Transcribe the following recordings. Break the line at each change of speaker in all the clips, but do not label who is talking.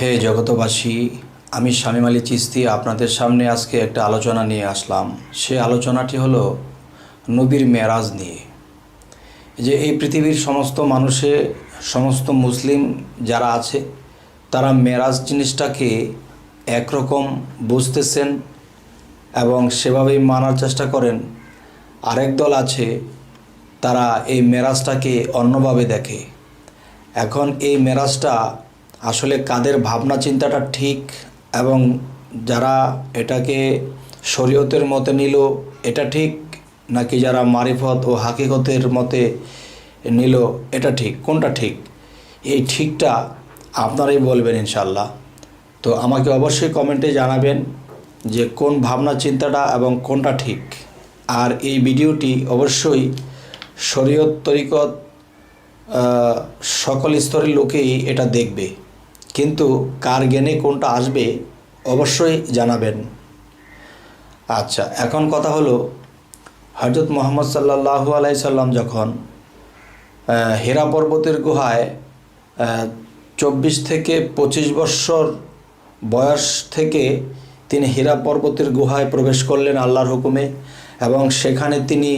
হে জগতবাসী আমি শামীম আলী চিস্তি আপনাদের সামনে আজকে একটা আলোচনা নিয়ে আসলাম। সে আলোচনাটি হলো নবীর মেরাজ নিয়ে। যে এই পৃথিবীর সমস্ত মানুষে, সমস্ত মুসলিম যারা আছে, তারা মেরাজ জিনিসটাকে একরকম বুঝতেছেন এবং সেভাবেই মানার চেষ্টা করেন। আরেক দল আছে, তারা এই মেরাজটাকে অন্যভাবে দেখে। এখন এই মেরাজটা আসলে কাদের ভাবনা চিন্তাটা ঠিক এবং যারা এটাকে শরীয়তের মতে নিল, এটা ঠিক নাকি যারা মারিফত ও হাকিকতের মতে নিল, এটা ঠিক? কোনটা ঠিক? এই ঠিকটা আপনারাই বলবেন ইনশাল্লাহ তো আমাকে অবশ্যই কমেন্টে জানাবেন যে কোন ভাবনা চিন্তাটা এবং কোনটা ঠিক। আর এই ভিডিওটি অবশ্যই শরীয়ত তরিকত সকল স্তরের লোকেই এটা দেখবে। কিন্তু কার জ্ঞানে কোনটা আসবে অবশ্যই জানাবেন। আচ্ছা এখন কথা হলো হজরত মোহাম্মদ সাল্লাহু আলাইসাল্লাম যখন হেরা পর্বতের গুহায় চব্বিশ থেকে পঁচিশ বৎসর বয়স থেকে তিনি হীরা পর্বতের গুহায় প্রবেশ করলেন আল্লাহর হুকুমে এবং সেখানে তিনি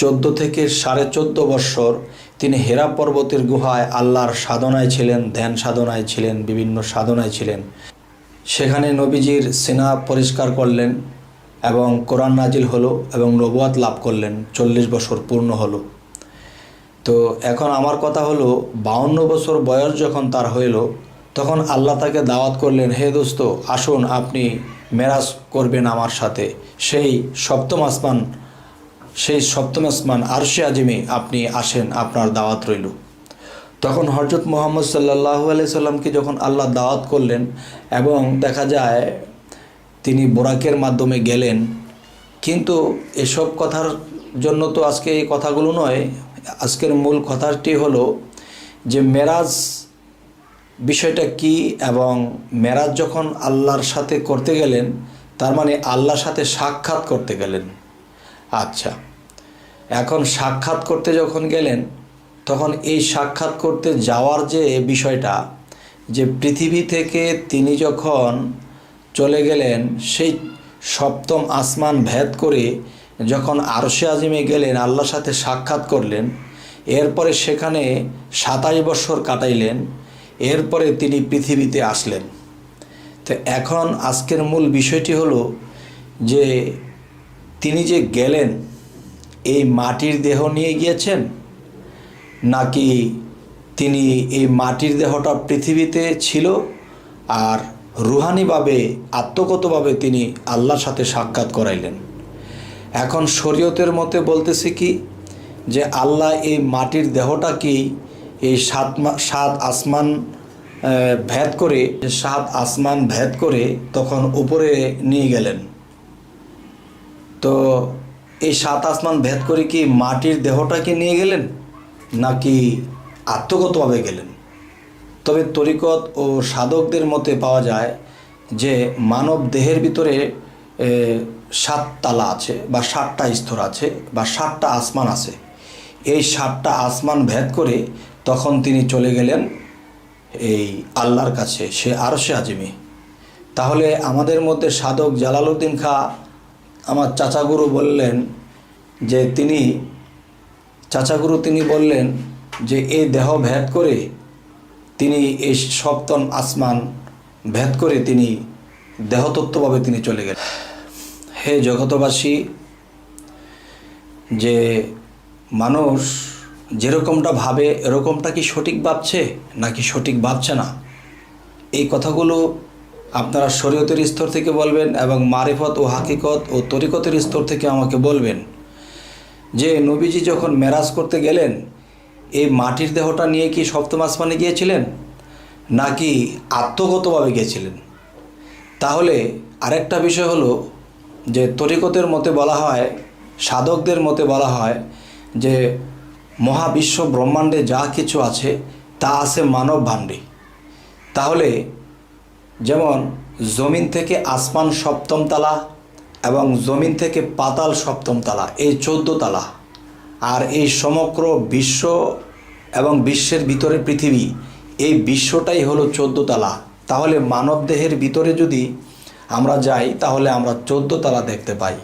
চোদ্দ থেকে সাড়ে চোদ্দ বৎসর তিনি হেরা পর্বতের গুহায় আল্লাহর সাধনায় ছিলেন, ধ্যান সাধনায় ছিলেন, বিভিন্ন সাধনায় ছিলেন। সেখানে নবীজির সেনা পরিষ্কার করলেন এবং কোরআন নাজিল হলো এবং নবুয়াত লাভ করলেন, চল্লিশ বছর পূর্ণ হলো। তো এখন আমার কথা হলো, বাউন্ন বছর বয়স যখন তার হইল, তখন আল্লাহ তাকে দাওয়াত করলেন, হে দোস্ত, আসুন, আপনি মেরাজ করবেন আমার সাথে। সেই সপ্তম আসমান সেই সপ্তম আসমান আরশে আজিমে আপনি আসেন আপনার দাওয়াত রইল। তখন হজরত মোহাম্মদ সাল্লাহু সাল্লামকে যখন আল্লাহ দাওয়াত করলেন এবং দেখা যায় তিনি বোরাকের মাধ্যমে গেলেন, কিন্তু এসব কথার জন্য তো আজকে এই কথাগুলো নয়, আজকের মূল কথাটি হলো যে মেরাজ বিষয়টা কি এবং মেরাজ যখন আল্লাহর সাথে করতে গেলেন, তার মানে আল্লাহর সাথে সাক্ষাৎ করতে গেলেন। আচ্ছা। এখন সাক্ষাৎ করতে যখন গেলেন, তখন এই সাক্ষাৎ করতে যাওয়ার যে বিষয়টা, যে পৃথিবী থেকে তিনি যখন চলে গেলেন, সেই সপ্তম আসমান ভেদ করে যখন আরশে আজিমে গেলেন, আল্লাহর সাথে সাক্ষাৎ করলেন, এরপরে সেখানে সাতাশ বছর কাটাইলেন, এরপরে তিনি পৃথিবীতে আসলেন। তো এখন আজকের মূল বিষয়টি হলো যে তিনি যে গেলেন এই মাটির দেহ নিয়ে গিয়েছেন? নাকি তিনি এই মাটির দেহটা পৃথিবীতে ছিল আর রুহানিভাবে, আত্মগতভাবে তিনি আল্লাহর সাথে সাক্ষাৎ করাইলেন? এখন শরীয়তের মতে বলতেছে কি, যে আল্লাহ এই মাটির দেহটাকেই এই সাত সাত আসমান ভেদ করে, সাত আসমান ভেদ করে তখন উপরে নিয়ে গেলেন? তো এই সাত আসমান ভেদ করে কি মাটির দেহটাকে নিয়ে গেলেন? নাকি আত্মগতভাবে গেলেন? তবে তরিকত ও সাধকদের মতে পাওয়া যায় যে মানব দেহের ভিতরে সাত তালা আছে বা সাতটা স্তর আছে বা সাতটা আসমান আছে। এই সাতটা আসমান ভেদ করে তখন তিনি চলে গেলেন এই আল্লাহর কাছে, সে আরও সে আজিমে। তাহলে আমাদের মধ্যে সাধক জালালউদ্দিন খা আমার চাচাগুরু বললেন যে তিনি, চাচাগুরু তিনি বললেন যে এই দেহ ভেদ করে তিনি এই সপ্তম আসমান ভেদ করে তিনি দেহতত্ত্বভাবে তিনি চলে গেলেন। হে জগতবাসী যে মানুষ যেরকমটা ভাবে, এরকমটা কি সঠিক ভাবছে নাকি সঠিক ভাবছে না? এই কথাগুলো আপনারা শরীয়তের স্তর থেকে বলবেন এবং মারিফত ও হাকিকত ও তরিকতের স্তর থেকে আমাকে বলবেন। যে নবীজি যখন মেরাজ করতে গেলেন, এই মাটির দেহটা নিয়ে কি সপ্তম আসমানে গিয়েছিলেন? নাকি আত্মগতভাবে গিয়েছিলেন? তাহলে আরেকটা বিষয় হলো যে তরিকতের মতে বলা হয়, সাধকদের মতে বলা হয় যে মহাবিশ্ব ব্রহ্মাণ্ডে যা কিছু আছে, তা আছে মানব ভাণ্ডে। তাহলে যেমন জমিন থেকে আসমান সপ্তম তালা এবং জমিন থেকে পাতাল সপ্তম তালা, এই চোদ্দ তালা। আর এই সমগ্র বিশ্ব এবং বিশ্বের ভিতরে পৃথিবী, এই বিশ্বটাই হলো চোদ্দ তালা। তাহলে মানব দেহের ভিতরে যদি আমরা যাই, তাহলে আমরা চোদ্দ তালা দেখতে পাই।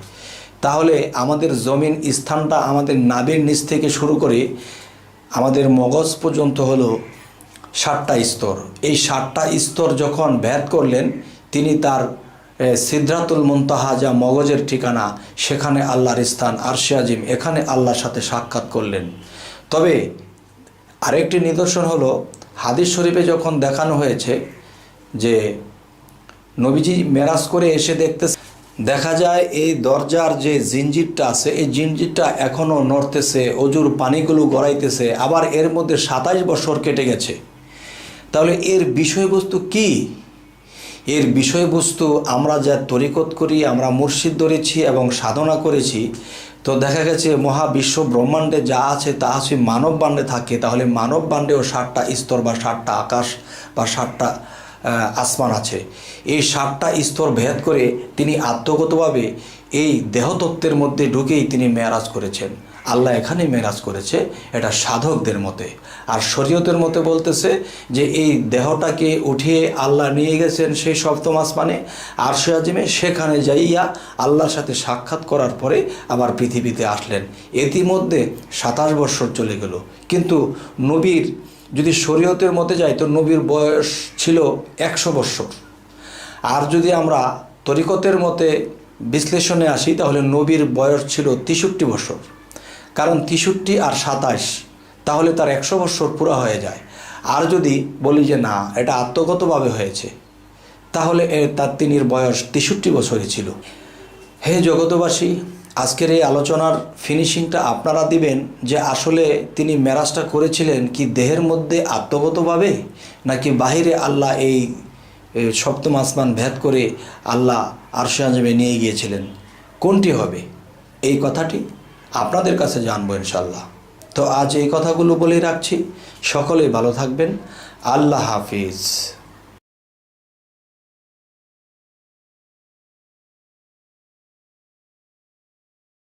তাহলে আমাদের জমিন স্থানটা আমাদের নাবির নিচ থেকে শুরু করে আমাদের মগজ পর্যন্ত হলো ষাটটা স্তর। এই সাতটা স্তর যখন ভেদ করলেন, তিনি তার সিদ্ধাতুল মুনতাহা যা মগজের ঠিকানা, সেখানে আল্লাহর স্থান, আরশে আজিম, এখানে আল্লাহর সাথে সাক্ষাৎ করলেন। তবে আরেকটি নিদর্শন হলো, হাদিস শরীফে যখন দেখানো হয়েছে যে নবীজি মেরাজ করে এসে দেখতে দেখা যায় এই দরজার যে জিঞ্জিরটা আছে, এই জিঞ্জিরটা এখনও নড়তেছে, অজুর পানিগুলো গড়াইতেছে, আবার এর মধ্যে সাতাইশ বছর কেটে গেছে। তাহলে এর বিষয়বস্তু কি? এর বিষয়বস্তু আমরা যা তরিকত করি, আমরা মুর্শিদ ধরেছি এবং সাধনা করেছি, তো দেখা গেছে মহাবিশ্ব ব্রহ্মাণ্ডে যা আছে তা আছে মানব বাণ্ডে থাকে, তাহলে মানব বাণ্ডেও ষাটটা স্তর বা ষাটটা আকাশ বা ষাটটা আসমান আছে। এই ষাটটা স্তর ভেদ করে তিনি আত্মগতভাবে এই দেহতত্ত্বের মধ্যে ঢুকেই তিনি মেয়ারাজ করেছেন। আল্লাহ এখানে মেরাজ করেছে, এটা সাধকদের মতে। আর শরীয়তের মতে বলতেছে যে, এই দেহটাকে উঠিয়ে আল্লাহ নিয়ে গেছেন সেই সপ্তম আসমানে আর আজিমে সেখানে যাইয়া আল্লাহর সাথে সাক্ষাৎ করার পরে আবার পৃথিবীতে আসলেন। ইতিমধ্যে সাতাশ বৎসর চলে গেল। কিন্তু নবীর, যদি শরীয়তের মতে যাই, তো নবীর বয়স ছিল একশো বৎসর আর যদি আমরা তরিকতের মতে বিশ্লেষণে আসি, তাহলে নবীর বয়স ছিল তেষট্টি বছর। কারণ তেষট্টি আর সাতাশ, তাহলে তার একশো বছর পুরো হয়ে যায়। আর যদি বলি যে না, এটা আত্মগতভাবে হয়েছে, তাহলে তার তিনির বয়স তেষট্টি বছরই ছিল। হে জগতবাসী আজকের এই আলোচনার ফিনিশিংটা আপনারা দিবেন যে আসলে তিনি মেরাজটা করেছিলেন কি দেহের মধ্যে আত্মগতভাবে, নাকি বাহিরে আল্লাহ এই সপ্তম আসমান ভেদ করে আল্লাহ আরশে আজমে নিয়ে গিয়েছিলেন? কোনটি হবে? এই কথাটি আপনাদের কাছে জানব ইনশাল্লাহ তো আজ এই কথাগুলো বলেই রাখছি। সকলেই ভালো থাকবেন। আল্লাহ হাফিজ।